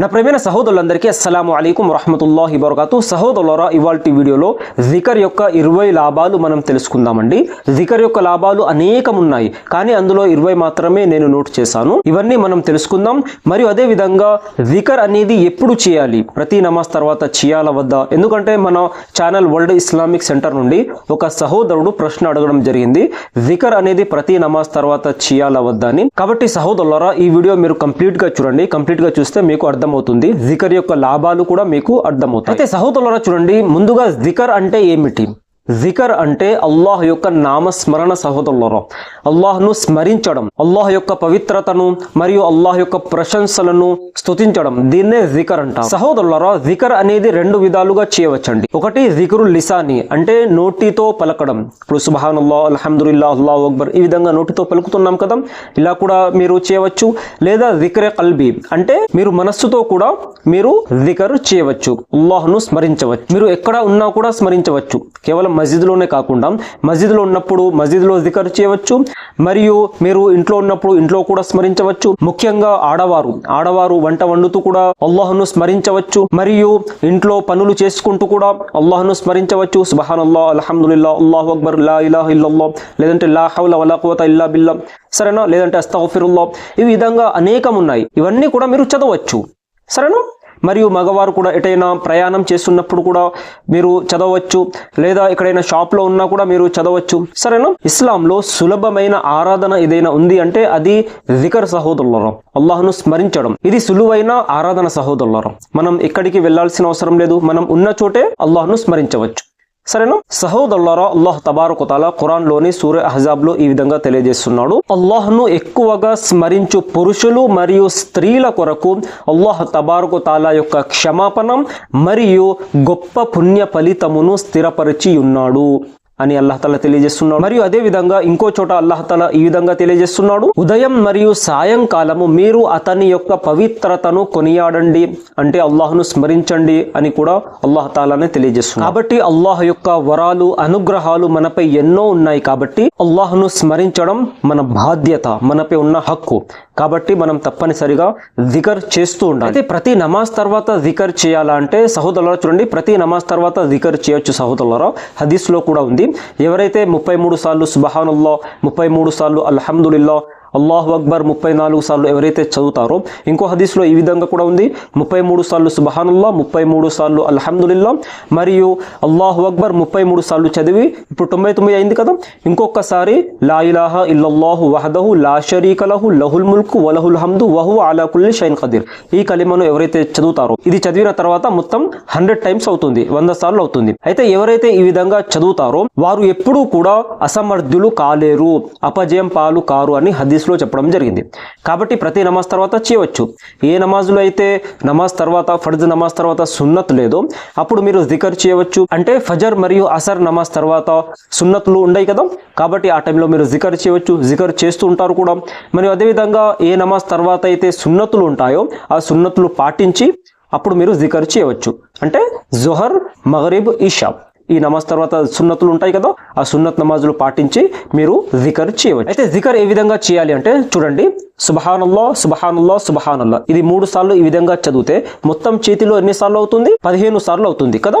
నా ప్రేమైన సహోదరులందరికీ అస్సలం అలైకుం వరహమతుల్లాహి వరకాతు సహోదరులరా ఇవాళ వీడియోలో జికర్ యొక్క ఇరవై లాభాలు మనం తెలుసుకుందామండి. జికర్ యొక్క లాభాలు అనేకం ఉన్నాయి కానీ అందులో ఇరవై మాత్రమే నేను నోట్ చేశాను. ఇవన్నీ మనం తెలుసుకుందాం. మరియు అదే విధంగా జికర్ అనేది ఎప్పుడు చేయాలి? ప్రతి నమాజ్ తర్వాత చేయాల వద్దా? ఎందుకంటే మన ఛానల్ వరల్డ్ ఇస్లామిక్ సెంటర్ నుండి ఒక సహోదరుడు ప్రశ్న అడగడం జరిగింది జికర్ అనేది ప్రతి నమాజ్ తర్వాత చేయాల వద్దా అని. కాబట్టి సహోదరులరా ఈ వీడియో మీరు కంప్లీట్గా చూడండి. కంప్లీట్గా చూస్తే మీకు అర్థం అర్థమవుతుంది. జికర్ యొక్క లాభాలు కూడా మీకు అర్థమవుతాయి. అయితే సహోదరులరా చూడండి ముందుగా జికర్ అంటే ఏమిటి? జికర్ అంటే అల్లాహ్ యొక్క నామస్మరణ సహోదరులరా. అల్లాహ్ను స్మరించడం అల్లాహ్ యొక్క పవిత్రతను మరియు అల్లాహ్ యొక్క ప్రశంసలను స్తుతించడం దీన్నే జికర్ అంటారు. సహోదరులరా జికర్ అనేది రెండు విధాలుగా చేయవచ్చండి. ఒకటి జికరు లిసాని అంటే నోటితో పలకడం. ఇప్పుడు సుబాన్ అల్లా అల్హమ్దుల్లా అల్లాహ్ అక్బర్ ఈ విధంగా నోటితో పలుకుతున్నాం కదా ఇలా కూడా మీరు చేయవచ్చు. లేదా జికరే కల్బీ అంటే మీరు మనస్సుతో కూడా మీరు జికర్ చేయవచ్చు. అల్లాహ్ను స్మరించవచ్చు. మీరు ఎక్కడ ఉన్నా కూడా స్మరించవచ్చు. కేవలం మస్జిద్లోనే కాకుండా మస్జిద్లో ఉన్నప్పుడు మస్జిద్లో జికర్ చేయవచ్చు మరియు మీరు ఇంట్లో ఉన్నప్పుడు ఇంట్లో కూడా స్మరించవచ్చు. ముఖ్యంగా ఆడవారు ఆడవారు వంట వండుతూ కూడా అల్లాహ్ను స్మరించవచ్చు మరియు ఇంట్లో పనులు చేసుకుంటూ కూడా అల్లాహ్ను స్మరించవచ్చు. సుబహాన్ అల్లా అల్హమ్దుల్లా అల్లాహు అక్బర్ లా ఇలాహ ఇల్లల్లా లేదంటే లా హౌల వలా ఇల్లా బిల్లా సరేనా? లేదంటే అస్తగఫిరుల్లా. ఈ విధంగా అనేకం ఉన్నాయి. ఇవన్నీ కూడా మీరు చదవచ్చు. సరేనా? మరియు మగవారు కూడా ఎటైనా ప్రయాణం చేస్తున్నప్పుడు కూడా మీరు చదవచ్చు లేదా ఎక్కడైనా షాప్లో ఉన్నా కూడా మీరు చదవచ్చు. సరేనా? ఇస్లాంలో సులభమైన ఆరాధన ఏదైనా ఉంది అంటే అది జికర్ సహోదరులరం అల్లాహ్ను స్మరించడం. ఇది సులువైన ఆరాధన సహోదరులరం మనం ఎక్కడికి వెళ్ళాల్సిన అవసరం లేదు. మనం ఉన్న చోటే అల్లాహ్ను స్మరించవచ్చు. సరేనా? సహోదరులారా అల్లాహ్ తబారకు తాలా ఖురాన్లోని సూర్య అహజాబ్లో ఈ విధంగా తెలియజేస్తున్నాడు. అల్లాహ్ను ఎక్కువగా స్మరించు పురుషులు మరియు స్త్రీల కొరకు అల్లాహ్ తబారకు తాలా యొక్క క్షమాపణం మరియు గొప్ప పుణ్య ఫలితమును స్థిరపరిచి ఉన్నాడు అని అల్లహతల తెలియజేస్తున్నాడు. మరియు అదే విధంగా ఇంకో చోట అల్లాహతల ఈ విధంగా తెలియజేస్తున్నాడు. ఉదయం మరియు సాయంకాలము మీరు అతని యొక్క పవిత్రతను కొనియాడండి. అంటే అల్లాహ్ను స్మరించండి అని కూడా అల్లాహతాలనే తెలియజేస్తున్నాడు. కాబట్టి అల్లాహ్ యొక్క వరాలు అనుగ్రహాలు మనపై ఎన్నో ఉన్నాయి కాబట్టి అల్లాహ్ను స్మరించడం మన బాధ్యత మనపై ఉన్న హక్కు. కాబట్టి మనం తప్పనిసరిగా జికర్ చేస్తూ ఉండాలి. అయితే ప్రతి నమాజ్ తర్వాత జికర్ చేయాలంటే అంటే చూడండి ప్రతి నమాజ్ తర్వాత జికర్ చేయొచ్చు సహోదరులారా. హదీస్లో కూడా ఉంది. ఎవరైతే ముప్పై మూడు సార్లు సుబహానుల్లో ముప్పై మూడు సార్లు అల్హమ్దుల్లా అల్లాహు అక్బర్ ముప్పై నాలుగు సార్లు ఎవరైతే చదువుతారో ఇంకో హదీస్లో ఈ విధంగా కూడా ఉంది. ముప్పై మూడు సార్లు సుబహానుల్లా ముప్పై మూడు సార్లు అల్హమ్దుల్లా మరియు అల్లాహు అక్బర్ ముప్పై మూడు సార్లు చదివి ఇప్పుడు తొంభై తొమ్మిది అయింది కదా? ఇంకొకసారి లా ఇలాహ ఇల్లల్లాహు వహదహు లా షరీక లహు లహుల్ ముల్కు వలహుల్ హమ్దు వహు అలాకుల్లి షైన్ ఖదీర్. ఈ కలిమను ఎవరైతే చదువుతారో ఇది చదివిన తర్వాత మొత్తం హండ్రెడ్ టైమ్స్ అవుతుంది వంద సార్లు అవుతుంది. అయితే ఎవరైతే ఈ విధంగా చదువుతారో వారు ఎప్పుడూ కూడా అసమర్థులు కాలేరు అపజయం పాలు కారు అని హదీస్లో చెప్పడం జరిగింది. కాబట్టి ప్రతి నమాజ్ తర్వాత చేయవచ్చు. ఏ నమాజులో అయితే నమాజ్ తర్వాత ఫర్జ్ నమాజ్ తర్వాత సున్నత్ లేదో అప్పుడు మీరు జికర్ చేయవచ్చు. అంటే ఫజర్ మరియు అసర్ నమాజ్ తర్వాత సున్నత్లు ఉండయి కదా? కాబట్టి ఆ టైంలో మీరు జికర్ చేయవచ్చు జికర్ చేస్తూ ఉంటారు కూడా. మరియు అదేవిధంగా ఏ నమాజ్ తర్వాత అయితే సున్నతులు ఉంటాయో ఆ సున్నతులు పాటించి అప్పుడు మీరు జికర్ చేయవచ్చు. అంటే జొహర్ మగరీబ్ ఇషా. ఈ నమాజ్ తర్వాత సున్నతులు ఉంటాయి కదా ఆ సున్నత్ నమాజులు పాటించి మీరు జికర్ చేయవచ్చు. అయితే జికర్ ఏ విధంగా చేయాలి అంటే చూడండి సుబహానల్లా సుబహానల్లా సుబహానల్లా ఇది మూడు సార్లు ఈ విధంగా చదివితే మొత్తం చేతిలో ఎన్ని సార్లు అవుతుంది? పదిహేను సార్లు అవుతుంది కదా?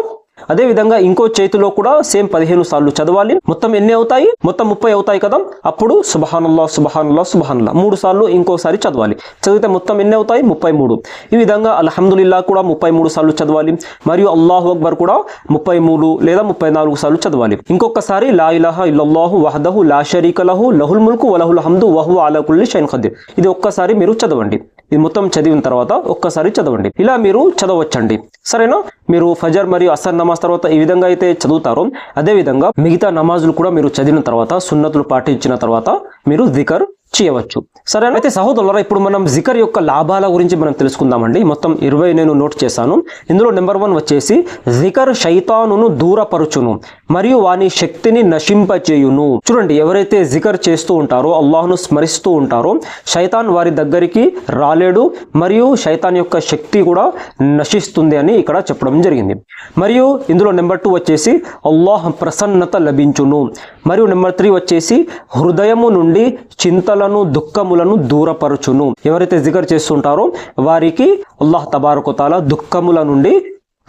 అదే విధంగా ఇంకో చేతిలో కూడా సేమ్ పదిహేను సార్లు చదవాలి. మొత్తం ఎన్ని అవుతాయి? మొత్తం ముప్పై అవుతాయి కదా? అప్పుడు సుబహానుల్లా సుబహానుల్లా సుబహానుల్లా మూడు సార్లు ఇంకోసారి చదవాలి. చదివితే మొత్తం ఎన్ని అవుతాయి? ముప్పై మూడు. ఈ విధంగా అల్హమ్దుల్లా కూడా ముప్పై మూడు సార్లు చదవాలి. మరియు అల్లాహు అక్బర్ కూడా ముప్పై మూడు లేదా ముప్పై నాలుగు సార్లు చదవాలి. ఇంకొకసారి లా ఇలాహ ఇల్లల్లాహు వహదహు లా షరీక లహు లహుల్ ముల్కు వలహుల్ హమ్దు వహు అలా కుల్లి షైన్ ఖదీర్ ఇది ఒక్కసారి మీరు చదవండి. ఇది మొత్తం చదివిన తర్వాత ఒక్కసారి చదవండి. ఇలా మీరు చదవచ్చండి. సరేనా? మీరు ఫజర్ మరియు అసర్ నమాజ్ తర్వాత ఈ విధంగా అయితే చదువుతారో అదే విధంగా మిగతా నమాజులు కూడా మీరు చదివిన తర్వాత సున్నతులు పాటించిన తర్వాత మీరు జికర్ చేయవచ్చు. సరే అయితే సహోదరులరా ఇప్పుడు మనం జికర్ యొక్క లాభాల గురించి మనం తెలుసుకుందామండి. మొత్తం ఇరవై నేను నోట్ చేశాను. ఇందులో నెంబర్ వన్ వచ్చేసి జికర్ శైతానును దూరపరుచును మరియు వాని శక్తిని నశింపచేయును చూడండి ఎవరైతే జికర్ చేస్తూ ఉంటారో అల్లాహ్ను స్మరిస్తూ ఉంటారో శైతాన్ వారి దగ్గరికి రాలేడు మరియు శైతాన్ యొక్క శక్తి కూడా నశిస్తుంది అని ఇక్కడ చెప్పడం జరిగింది. మరియు ఇందులో నెంబర్ టూ వచ్చేసి అల్లాహ్ ప్రసన్నత లభించును. మరియు నెంబర్ త్రీ వచ్చేసి హృదయము నుండి చింతల కష్టములను దుఃఖములను దూరపరుచును. ఎవరైతే జిగర్ చేస్తుంటారో వారికి అల్లాహ్ తబారకుతాల దుఃఖముల నుండి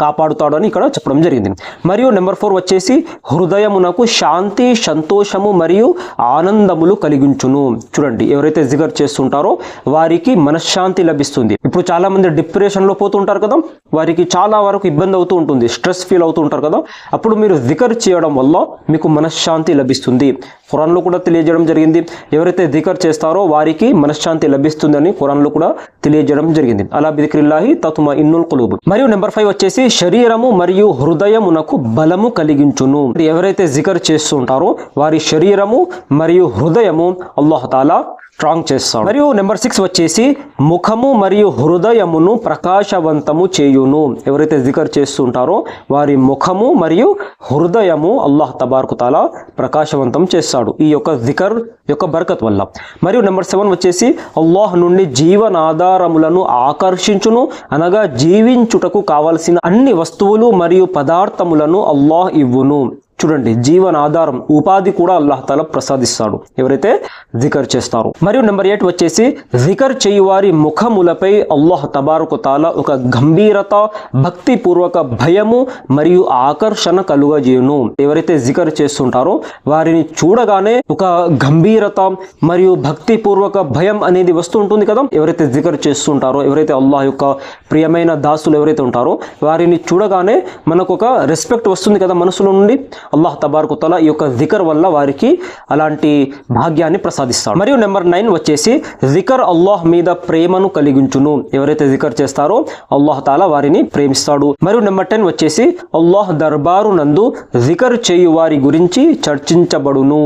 కాపాడుతాడని ఇక్కడ చెప్పడం జరిగింది. మరియు నెంబర్ ఫోర్ వచ్చేసి హృదయమునకు శాంతి సంతోషము మరియు ఆనందములు కలిగించును. చూడండి ఎవరైతే జిగర్ చేస్తుంటారో వారికి మనశ్శాంతి లభిస్తుంది. ఇప్పుడు చాలా మంది డిప్రెషన్లో పోతుంటారు కదా వారికి చాలా వరకు ఇబ్బంది అవుతూ ఉంటుంది స్ట్రెస్ ఫీల్ అవుతూ ఉంటారు కదా. అప్పుడు మీరు జిగర్ చేయడం వల్ల మీకు మనశ్శాంతి లభిస్తుంది. ఖురాన్లో కూడా తెలియజేయడం జరిగింది. ఎవరైతే దికర్ చేస్తారో వారికి మనశ్శాంతి లభిస్తుందని ఖురాన్లో కూడా తెలియజేయడం జరిగింది. అలా బిదిక్రిల్లాహి తతుమ ఇన్నుల్ కులుబు మరియు నెంబర్ ఫైవ్ వచ్చేసి శరీరము మరియు హృదయమునకు బలము కలిగించును. ఎవరైతే జికర్ చేస్తుంటారో వారి శరీరము మరియు హృదయము అల్లాహతాలా స్ట్రాంగ్ చేస్తాడు. మరియు నెంబర్ సిక్స్ వచ్చేసి ముఖము మరియు హృదయమును ప్రకాశవంతము చేయును. ఎవరైతే జికర్ చేస్తుంటారో వారి ముఖము మరియు హృదయము అల్లాహ్ తబార్కుతాలా ప్రకాశవంతం చేస్తాడు. ఈ యొక్క జికర్ యొక్క బరకత్ వల్ల. మరియు నెంబర్ సెవెన్ వచ్చేసి అల్లాహ్ నుండి జీవనాధారములను ఆకర్షించును. అనగా జీవించుటకు కావలసిన అన్ని వస్తువులు మరియు పదార్థములను అల్లాహ్ ఇవ్వును. చూడండి జీవన ఆధారం ఉపాధి కూడా అల్లాహ్ తాలా ప్రసాదిస్తాడు. ఎవరైతే జికర్ చేస్తారో. మరియు నెంబర్ ఎయిట్ వచ్చేసి జికర్ చేయువారి ముఖములపై అల్లాహ్ తబారుకు తాల ఒక గంభీరత భక్తిపూర్వక భయము మరియు ఆకర్షణ కలుగజేయును. ఎవరైతే జికర్ చేస్తుంటారో వారిని చూడగానే ఒక గంభీరత మరియు భక్తిపూర్వక భయం అనేది వస్తూ ఉంటుంది కదా. ఎవరైతే జికర్ చేస్తుంటారో ఎవరైతే అల్లాహ్ యొక్క ప్రియమైన దాసులు ఎవరైతే ఉంటారో వారిని చూడగానే మనకు ఒక రెస్పెక్ట్ వస్తుంది కదా మనసులో నుండి. అల్లాహ్ తబార్కుతల ఈ యొక్క జికర్ వల్ల వారికి అలాంటి భాగ్యాన్ని ప్రసాదిస్తాడు. మరియు నెంబర్ నైన్ వచ్చేసి జికర్ అల్లాహ్ మీద ప్రేమను కలిగించును. ఎవరైతే జికర్ చేస్తారో అల్లాహ్ తాలా వారిని ప్రేమిస్తాడు. మరియు నెంబర్ టెన్ వచ్చేసి అల్లాహ్ దర్బారు నందు జికర్ చేయు వారి గురించి చర్చించబడును.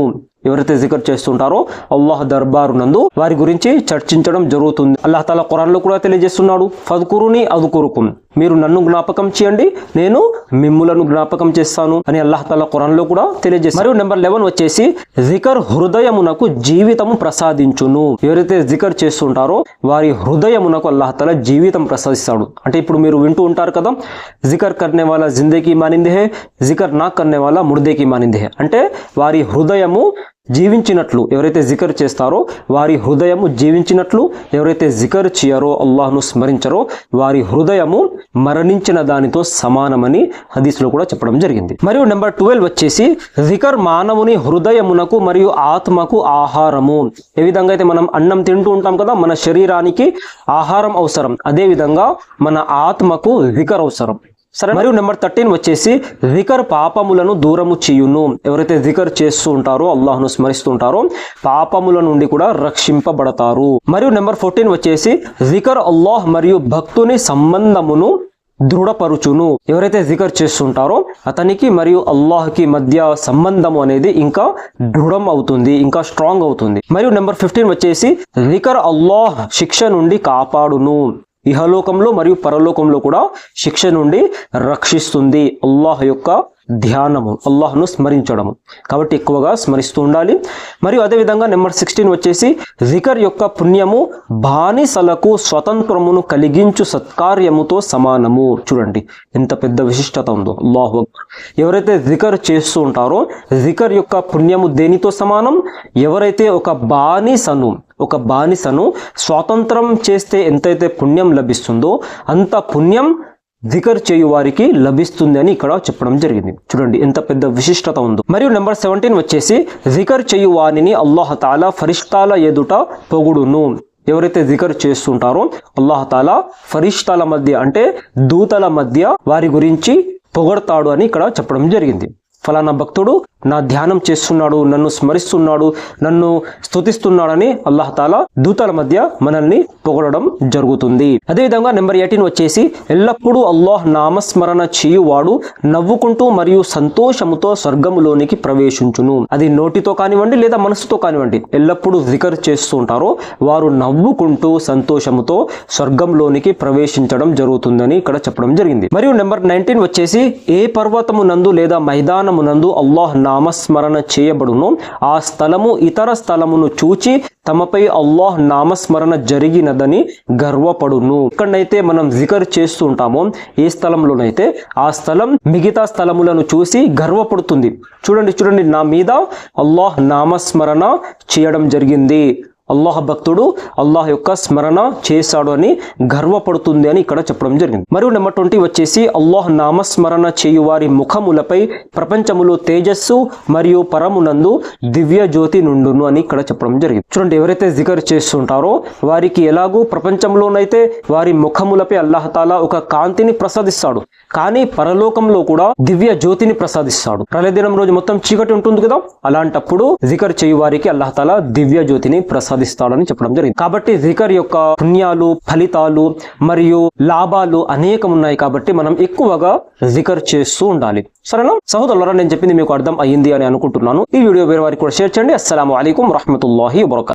ఎవరైతే జికర్ చేస్తుంటారో అల్లాహ్ దర్బారు నందు వారి గురించి చర్చించడం జరుగుతుంది. అల్లాహ్ తాలా ఖురాన్లో కూడా తెలియజేస్తున్నాడు. ఫద్కురుని అదుకురుకుం మీరు నన్ను జ్ఞాపకం చేయండి నేను మిమ్ములను జ్ఞాపకం చేస్తాను అని అల్లాహ్ తాలా ఖురాన్లో కూడా తెలియజేస్తారు మరియు నెంబర్ లెవెన్ వచ్చేసి జికర్ హృదయమునకు జీవితము ప్రసాదించును. ఎవరైతే జికర్ చేస్తుంటారో వారి హృదయమునకు అల్లాహ్తలా జీవితం ప్రసాదిస్తాడు. అంటే ఇప్పుడు మీరు వింటూ ఉంటారు కదా జికర్ కర్నే వాళ్ళ జిందగీ మానిందే జికర్ నా కర్నే వాళ్ళ ముర్దేకి మానిందే అంటే వారి హృదయము జీవించినట్లు ఎవరైతే జికర్ చేస్తారో వారి హృదయము జీవించినట్లు ఎవరైతే జికర్ చేయరో అల్లాహ్ను స్మరించరో వారి హృదయము మరణించిన దానితో సమానమని హదీస్లో కూడా చెప్పడం జరిగింది. మరియు నెంబర్ ట్వెల్వ్ వచ్చేసి జికర్ మానవుని హృదయమునకు మరియు ఆత్మకు ఆహారము. ఏ విధంగా అయితే మనం అన్నం తింటూ ఉంటాం కదా మన శరీరానికి ఆహారం అవసరం. అదేవిధంగా మన ఆత్మకు జికర్ అవసరం. సరే. మరియు నెంబర్ థర్టీన్ వచ్చేసి జికర్ పాపములను దూరము చేయును. ఎవరైతే జికర్ చేస్తూ ఉంటారో అల్లాహ్ను స్మరిస్తుంటారో పాపముల నుండి కూడా రక్షింపబడతారు. మరియు నెంబర్ ఫోర్టీన్ వచ్చేసి జికర్ అల్లాహ్ మరియు భక్తుని సంబంధమును దృఢపరుచును. ఎవరైతే జికర్ చేస్తుంటారో అతనికి మరియు అల్లాహ్కి మధ్య సంబంధం అనేది ఇంకా దృఢం అవుతుంది ఇంకా స్ట్రాంగ్ అవుతుంది. మరియు నెంబర్ ఫిఫ్టీన్ వచ్చేసి జికర్ అల్లాహ్ శిక్ష నుండి కాపాడును. ఇహలోకంలో మరియు పరలోకంలో కూడా శిక్ష నుండి రక్షిస్తుంది. అల్లాహ్ యొక్క ధ్యానము అల్లాహ్ను స్మరించడము. కాబట్టి ఎక్కువగా స్మరిస్తూ ఉండాలి. మరియు అదేవిధంగా నెంబర్ సిక్స్టీన్ వచ్చేసి జికర్ యొక్క పుణ్యము బానిసలకు స్వతంత్రమును కలిగించు సత్కార్యముతో సమానము. చూడండి ఎంత పెద్ద విశిష్టత ఉందో. అల్లాహు అక్బర్. ఎవరైతే జికర్ చేస్తూ ఉంటారో జికర్ యొక్క పుణ్యము దేనితో సమానం? ఎవరైతే ఒక బానిసను ఒక బానిసను స్వాతంత్రం చేస్తే ఎంతైతే పుణ్యం లభిస్తుందో అంత పుణ్యం జికర్ చేయు వారికి లభిస్తుంది అని ఇక్కడ చెప్పడం జరిగింది. చూడండి ఎంత పెద్ద విశిష్టత ఉందో. మరియు నెంబర్ సెవెంటీన్ వచ్చేసి జికర్ చేయు వారిని ఫరిష్టాల ఎదుట పొగుడును. ఎవరైతే జికర్ చేస్తుంటారో అల్లాహతాల ఫరిష్టాల మధ్య అంటే దూతల మధ్య వారి గురించి పొగడతాడు అని ఇక్కడ చెప్పడం జరిగింది. ఫలానా భక్తుడు నా ధ్యానం చేస్తున్నాడు నన్ను స్మరిస్తున్నాడు నన్ను స్తుతిస్తున్నాడని అల్లాహ్ తాలా దూతల మధ్య మనల్ని పొగడడం జరుగుతుంది. అదేవిధంగా నెంబర్ ఎయిటీన్ వచ్చేసి ఎల్లప్పుడూ అల్లాహ్ నామస్మరణ చేయువాడు నవ్వుకుంటూ మరియు సంతోషముతో స్వర్గములోనికి ప్రవేశించును. అది నోటితో కానివ్వండి లేదా మనసుతో కానివ్వండి ఎల్లప్పుడూ జికర్ చేస్తూ ఉంటారో. వారు నవ్వుకుంటూ సంతోషముతో స్వర్గంలోనికి ప్రవేశించడం జరుగుతుందని ఇక్కడ చెప్పడం జరిగింది. మరియు నెంబర్ నైన్టీన్ వచ్చేసి ఏ పర్వతము నందు లేదా మైదానము నందు అల్లాహ్ నామస్మరణ చేయబడును. ఆ స్థలము ఇతర స్థలమును చూచి తమపై అల్లాహ్ నామస్మరణ జరిగినదని గర్వపడును. ఎక్కడైతే మనం జికర్ చేస్తూ ఉంటామో ఏ స్థలంలోనైతే ఆ స్థలం మిగతా స్థలములను చూసి గర్వపడుతుంది. చూడండి చూడండి నా మీద అల్లాహ్ నామస్మరణ చేయడం జరిగింది. అల్లాహ్ భక్తుడు అల్లాహ్ యొక్క స్మరణ చేశాడు అని గర్వపడుతుంది అని ఇక్కడ చెప్పడం జరిగింది. మరియు నెంబర్ ట్వంటీ వచ్చేసి అల్లాహ్ నామస్మరణ చేయు వారి ముఖములపై ప్రపంచములో తేజస్సు మరియు పరమునందు దివ్య జ్యోతి నుండును అని ఇక్కడ చెప్పడం జరిగింది. చూడండి ఎవరైతే జిగర్ చేస్తుంటారో వారికి ఎలాగూ ప్రపంచంలోనైతే వారి ముఖములపై అల్లాహతాలా ఒక కాంతిని ప్రసాదిస్తాడు. కానీ పరలోకంలో కూడా దివ్య జ్యోతిని ప్రసాదిస్తాడు. ప్రళయదినం రోజు మొత్తం చీకటి ఉంటుంది కదా? అలాంటప్పుడు జికర్ చేయు వారికి అల్లహతాల దివ్య జ్యోతిని ప్రసాదిస్తాడని చెప్పడం జరిగింది. కాబట్టి జికర్ యొక్క పుణ్యాలు ఫలితాలు మరియు లాభాలు అనేకం ఉన్నాయి కాబట్టి మనం ఎక్కువగా జికర్ చేస్తూ ఉండాలి. సరేనా? సహోదరులరా నేను చెప్పింది మీకు అర్థం అయ్యింది అని అనుకుంటున్నాను. ఈ వీడియో వేరే వారికి కూడా షేర్ చేయండి. అస్సలం అయికం వరహమతుల్లాహి వబర్కాతు.